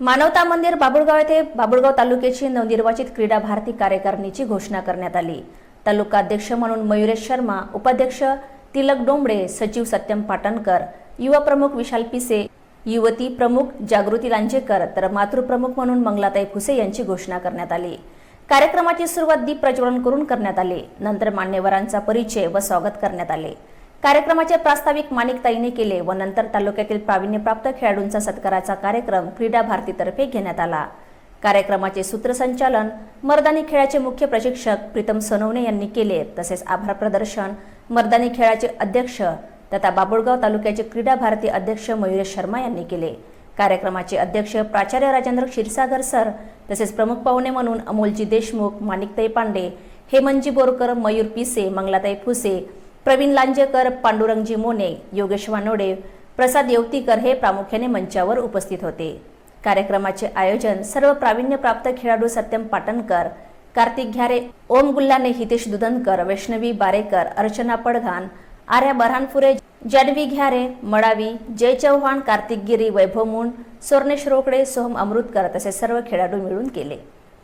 मानवता मंदिर बाबुळगाव येथे बाबुळगाव तालुक्याची नवनिर्वाचित क्रीडा भारती कार्यकारिणीची घोषणा करण्यात आली. तालुका अध्यक्ष म्हणून मयुरेश शर्मा उपाध्यक्ष तिलक डोंबडे सचिव सत्यम पाटणकर युवा प्रमुख विशाल पिसे युवती प्रमुख जागृती लांजेकर तर मातृप्रमुख म्हणून मंगलाताई फुसे यांची घोषणा करण्यात आली. कार्यक्रमाची सुरुवात दीप प्रज्वलन करून करण्यात आली. नंतर मान्यवरांचा परिचय व स्वागत करण्यात आले. कार्यक्रमाचे प्रास्ताविक माणिकताईने केले व नंतर तालुक्यातील प्रावीण्यप्राप्त खेळाडूंचा सत्काराचा कार्यक्रम क्रीडा भारतीतर्फे घेण्यात आला. कार्यक्रमाचे सूत्रसंचालन मर्दानी खेळाचे मुख्य प्रशिक्षक प्रीतम सोनवणे यांनी केले तसेच आभार प्रदर्शन मर्दानी खेळाचे अध्यक्ष तथा बाबुळगाव तालुक्याचे क्रीडा भारती अध्यक्ष मयुरेश शर्मा यांनी केले. कार्यक्रमाचे अध्यक्ष प्राचार्य राजेंद्र क्षीरसागर सर तसेच प्रमुख पाहुणे म्हणून अमोलजी देशमुख माणिकताई पांडे हेमनजी बोरकर मयूर पिसे मंगलाताई फुसे प्रवीण लांजेकर पांडुरंगजी मोने योगेश वानोडे प्रसाद येवतीकर हे प्रामुख्याने मंचावर उपस्थित होते. कार्यक्रमाचे आयोजन सर्व प्रावीण्यप्राप्त खेळाडू सत्यम पाटणकर कार्तिक घ्यारे ओम गुल्लाने हितेश दुधनकर वैष्णवी बारेकर अर्चना पडघान आर्या बऱ्हाणपुरे जानवी घ्यारे मडावी जय चव्हाण कार्तिक गिरी वैभव मुंड स्वर्णेश रोकडे सोहम अमृतकर तसे सर्व खेळाडू मिळून केले.